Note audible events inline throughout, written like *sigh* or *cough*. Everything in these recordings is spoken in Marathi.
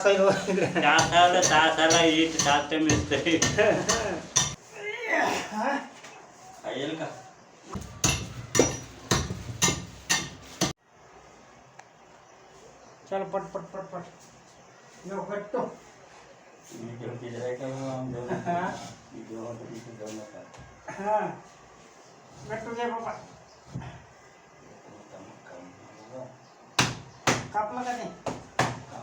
चल पट पट पट पट यो कट तो ये क्यों की जाएगा हम दोनों ये जो तो पीछे दोनों का हाँ कट तो जाए पापा कप लगा दे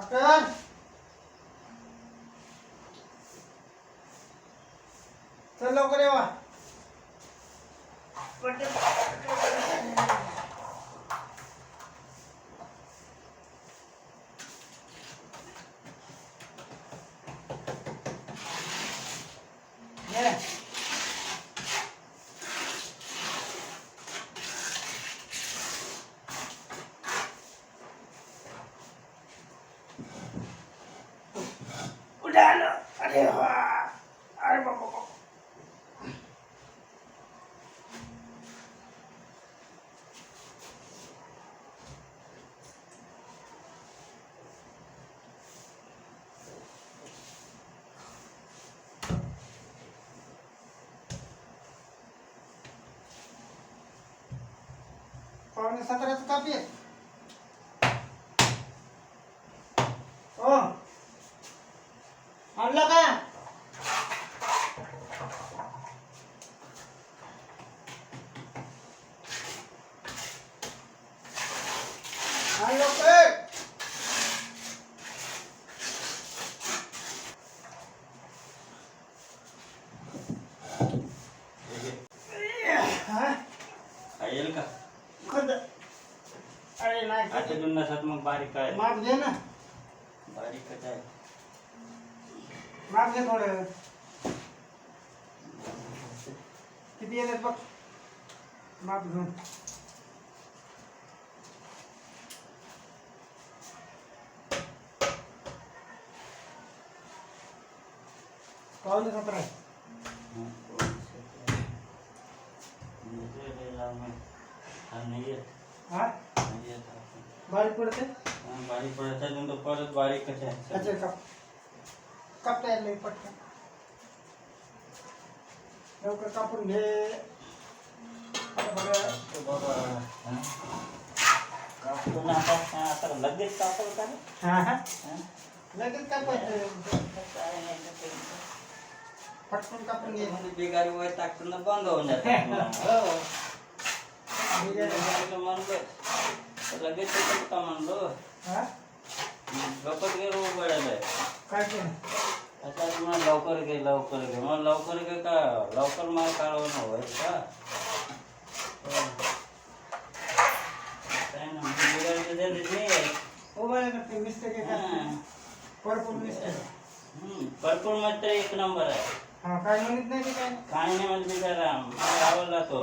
डॉक्टर चल लवकर येवा Yeah. पावणे सतराचा ताप येत हो का नसत मग बारीक काय माप दे ना बारीक आहे माप दे थोडं किती येतात बघ माप घेऊन पावले सतरा म्हणजे आहे हा बारीक पड़ते हां बारीक पड़ते जों तो पर बारीक कछे अच्छा कप कप तैयार नहीं पड़ते नौ का कापुन ने बड़ा होता है बंद *laughs* हो जाता है लगेच का म्हणलो हा घे उघडायला काय आता तुम्हाला लवकर घे लवकर घे मग लवकर घे का लवकर का भरपूर मात्र एक नंबर आहे काय म्हणत नाही काय नाही म्हणते त्याला आवडला तो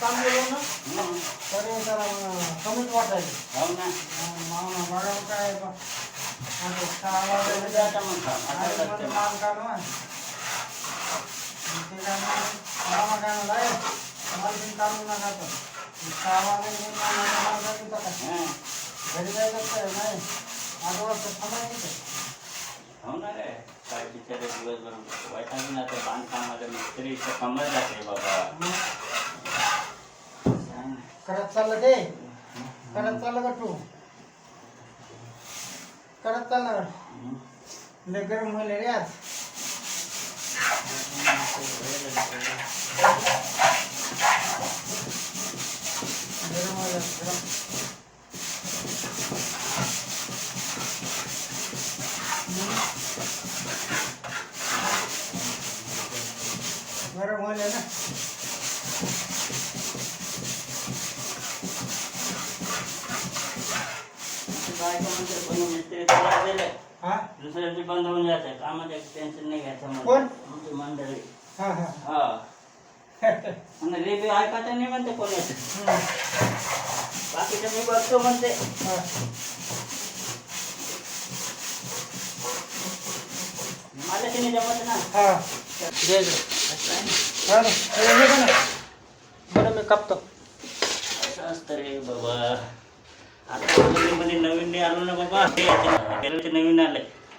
काम बोलवणं तरी जरा कमीच वाटायचं हो ना मावना बघा काय बा. आता शाळा वगैरे जायचं आणि मला काम करणं आहे. ते काय नाही, मामा काय म्हणला, "ए, मला बिन काढू नका तर." शाळा वगैरे बिन कामाला मला जायचं होतं का? घरी जायचं काय? नाही. आठ वाजता थांबायचं. होणार आहे काय बिचारे दिवसभर वाईट ना ते बांधकामाला मिस्त्रीचं कमर जाते बाबा मग हाँ। करत चाललं ते करत चाललं का तू करत चाललं लय गरम होईल रे आज दुसऱ्याची बंद होऊन जाते कामात एक टेन्शन नाही घ्यायचं कोण? म्हणून आमची मंडळी हा हा हा आणि रेबी ऐकायचं नाही म्हणते कोणाची हम्म. बाकीचं मी बघतो म्हणते हा. मला तिने जमत ना हा जय जय असं आहे ना. हा ना. हे हे बघ ना. बरं मी कापतो असं असतं रे बाबा आता मध्ये नवीन नाही आलो ना बाबा हे आता नवीन आलंय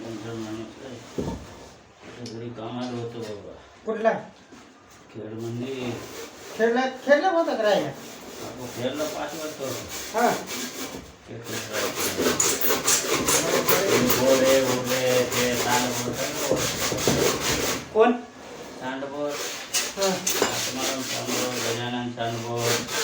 બંધન માણસ કરે ઘડી કામાડો હતો બાબા કેટલા ખેડ મંદિર ખેડલા ખેડલા બહુ તકરા આપણો ખેડલા પાછળ તો હા બોલે બોલે તે તાંડવો કોણ તાંડવો હા તમારો તાંડવો ગજાનંદ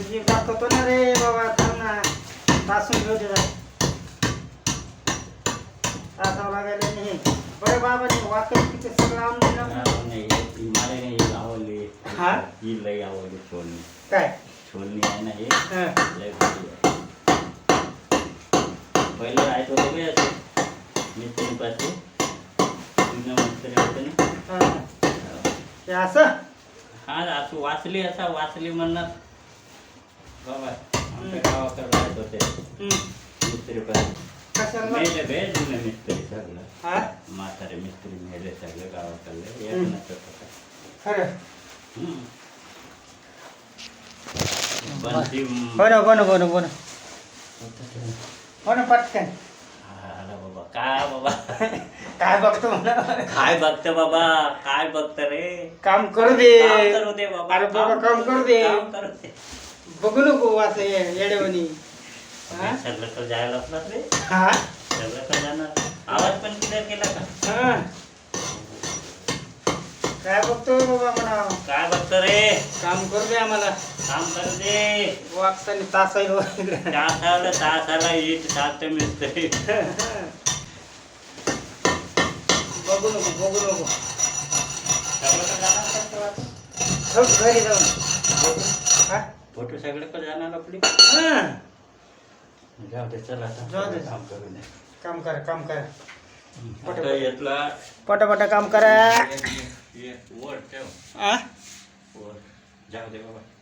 तुझी जात होतो ना रे बाबा थांब तो हाँ, हाँ? ना तासून घेऊ त्याला तासावं लागायला नाही बरे बाबा नाही वाक्य किती सगळं आणून दिलं मला नाही आवडली हा ही लई आवडली छोडणी काय छोडणी आहे ना हे लई भारी आहे पहिलं राहत होतं मी असं मिस्त्री पासून जुन्या मिस्त्री होते ना असं हा असं वाचली असा वाचली म्हणणं बाबा गावाकडे मिस्त्री काय बाबा काय बघतो काय बघतं बाबा काय बघत रे काम करू दे करू दे बाबा बाबा काम करू दे काम करू दे बघू नको असं येड्यावणी सगळं तर जायला रे हा तर आवाज पण क्लिअर केला का हा काय बघतो बाबा म्हणा काय बघतो रे काम करू दे आम्हाला काम करू दे वागताना तास तासाला तासाला येत तास मिळतंय बघू नको बघू नको जाणार हो, घरी जाऊन फोटो सगळे पण जाणार आपली जाऊ दे चला जाऊ दे. काम करू दे काम करा काम करा पट पट काम करा ये वर ठेव आ? वर जाऊ दे बाबा